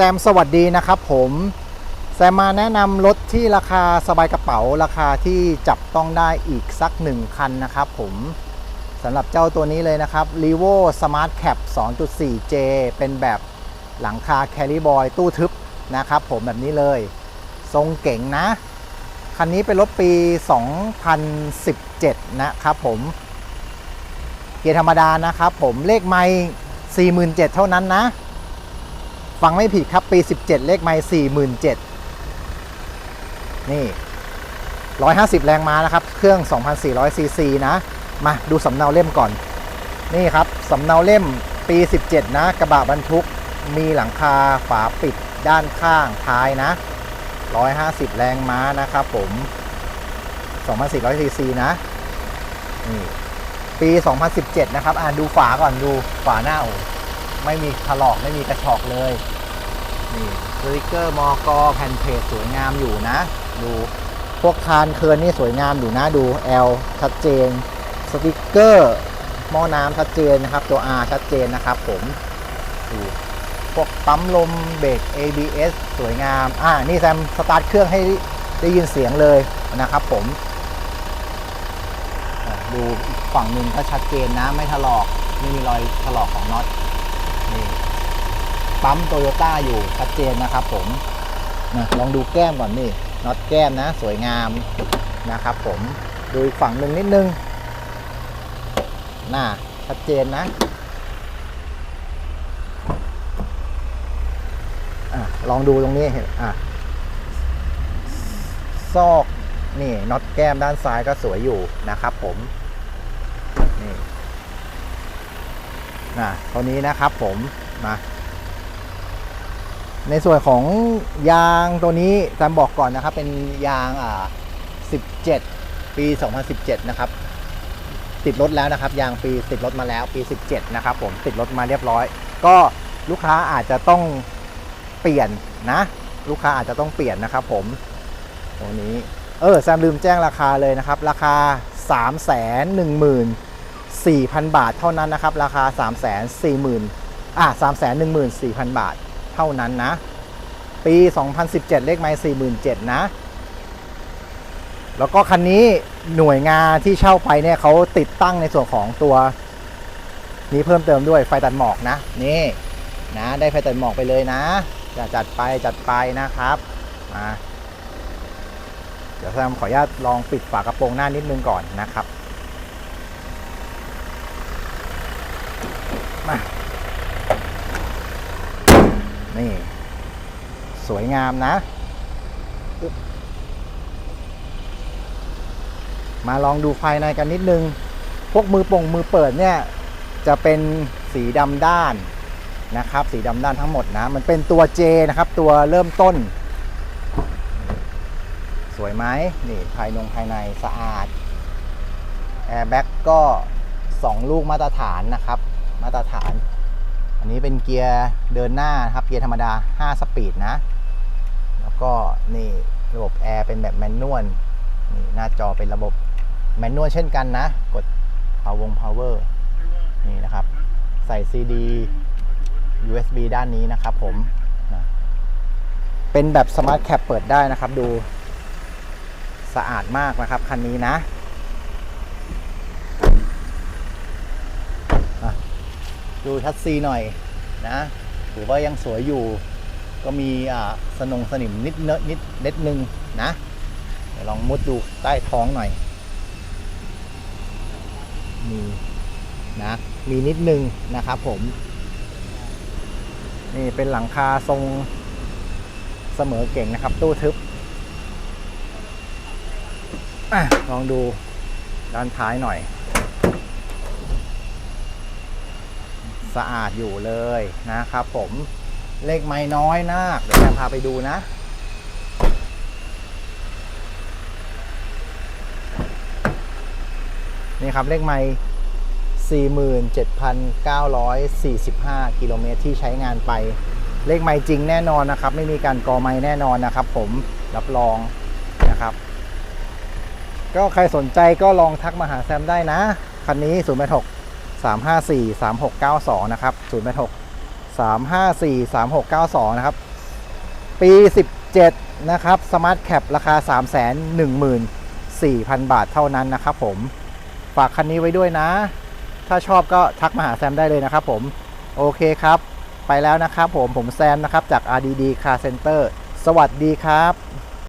แซมสวัสดีนะครับผมแซมมาแนะนำรถที่ราคาสบายกระเป๋าราคาที่จับต้องได้อีกสักหนึ่งคันนะครับผมสำหรับเจ้าตัวนี้เลยนะครับ r e v o Smart Cap 2.4J เป็นแบบหลังคา Carry Boy ตู้ทึบนะครับผมแบบนี้เลย ทรงเก๋งนะ คันนี้เป็นรถปี 2017 นะครับผม เกียร์ธรรมดานะครับผมเลขไม่47,000 เท่านั้นนะ ฟังไม่ผิดครับ ปี 17 เลขไม่ 47,000นี่ 150 แรงม้านะครับ เครื่อง 2,400 ซีซีนะ มาดูสำเนาเล่มก่อน นี่ครับ สำเนาเล่มปี 17 นะ กระบะบรรทุก มีหลังคาฝาปิดด้านข้างท้ายนะ 150 แรงม้านะครับผม 2,400 ซีซีนะ นี่ ปี 2017 นะครับ อ่านดูฝาก่อนดูฝาหน้าโอ้ ไม่มีถลอกไม่มีกระชอกเลยนี่สติกเกอร์มอกอแผ่นเพจสวยงามอยู่นะ ดูพวกคานเคิร์นนี่สวยงามอยู่นะดู L ชัดเจนสติกเกอร์หม้อน้ำชัดเจนนะครับ ตัว R ชัดเจนนะครับผมดูพวกปั๊มลมเบรก ABS สวยงาม อ่า นี่แซมสตาร์ทเครื่องให้ได้ยินเสียงเลยนะครับผม ดูฝั่งหนึ่งก็ชัดเจนนะ ไม่ถลอก ไม่มีรอยถลอกของน็อต นี่ปั๊มโตโยต้าอยู่ชัดเจนนะครับผมนะลองดูแก้มก่อนนี่น็อตแก้มนะ สวยงามนะครับผมดูอีกฝั่งหนึ่งนิดนึงน่าชัดเจนนะอะลองดูตรงนี้เห็นอะซอกนี่น็อตแก้มด้านซ้ายก็สวยอยู่นะครับผม นะตัวนี้นะครับผมมาในส่วนของยางตัวนี้จำบอกก่อนนะครับ เป็นยางอ่า17 ปี 2017 นะครับ ติดรถแล้วนะครับ ยางปีติดรถมาแล้วปี 17 นะครับผมติดรถมาเรียบร้อย ก็ลูกค้าอาจจะต้องเปลี่ยนนะ ลูกค้าอาจจะต้องเปลี่ยนนะครับผมตัวนี้เออแซมลืมแจ้งราคาเลยนะครับ ราคา 3 1 4 0 0 0 บาทเท่านั้นนะครับ ราคา 3 4 0 0 0 0อะ3 1 4 0 0 0 บาทเท่านั้นนะ ปี 2017 เลขไม้47,000นะ แล้วก็คันนี้หน่วยงานที่เช่าไปเนี่ยเขาติดตั้งในส่วนของตัว นี้เพิ่มเติมด้วยไฟตัดหมอกนะ นี่นะได้ไฟตัดหมอกไปเลยนะจะจัดไปจัดไปนะครับมาเดี๋ยวแซมขออนุญาตลองปิดฝากระโปรงหน้านิดนึงก่อนนะครับ มา นี่ สวยงามนะ มาลองดูภายในกันนิดนึง พวกมือป่งมือเปิดเนี่ย จะเป็นสีดำด้านนะครับ สีดำด้านทั้งหมดนะ มันเป็นตัว J นะครับ ตัวเริ่มต้น สวยไหมนี่ภายนงภายในสะอาดแอร์แบ็กก็ 2 ลูกมาตรฐานนะครับ มาตรฐาน อันนี้เป็นเกียร์เดินหน้านะครับ เกียร์ธรรมดา 5 สปีดนะ แล้วก็นี่ระบบแอร์เป็นแบบแมนนวล นี่หน้าจอเป็นระบบแมนนวลเช่นกันนะ กด power power นี่นะครับ ใส่ CD USB ด้านนี้นะครับผมนะเป็นแบบ Smart Cap เปิดได้นะครับ ดูสะอาดมากนะครับ คันนี้นะ ดูทัชซีหน่อยนะถือว่ายังสวยอยู่ ก็มีอ่าสนงสนิมนิดเนอะนิดเล็ดนึงนะเดี๋ยวลองมุดดูใต้ท้องหน่อยมีนะมีนิดนึงนะครับผม นี่เป็นหลังคาทรงเสมอเก่งนะครับ ตู้ทึบอลองดูด้านท้ายหน่อย สะอาดอยู่เลยนะครับผมเลขไม่น้อยนักเดี๋ยวแอมพาไปดูนะ นี่ครับเลขไม่47,945 กิโลเมตรที่ใช้งานไป เลขไม่จริงแน่นอนนะครับ ไม่มีการกอไม่แน่นอนนะครับ ผมรับรองนะครับ ก็ใครสนใจก็ลองทักมาหาแซมได้นะ คันนี้ 086 354 3692 นะครับ 086 354 3692 นะครับ ปี 17 นะครับ Smart Cap ราคา 314,000 บาทเท่านั้นนะครับผม ฝากคันนี้ไว้ด้วยนะ ถ้าชอบก็ทักมาหาแซมได้เลยนะครับผม โอเคครับ ไปแล้วนะครับผม ผมแซมนะครับ จาก RDD Car Center สวัสดีครับ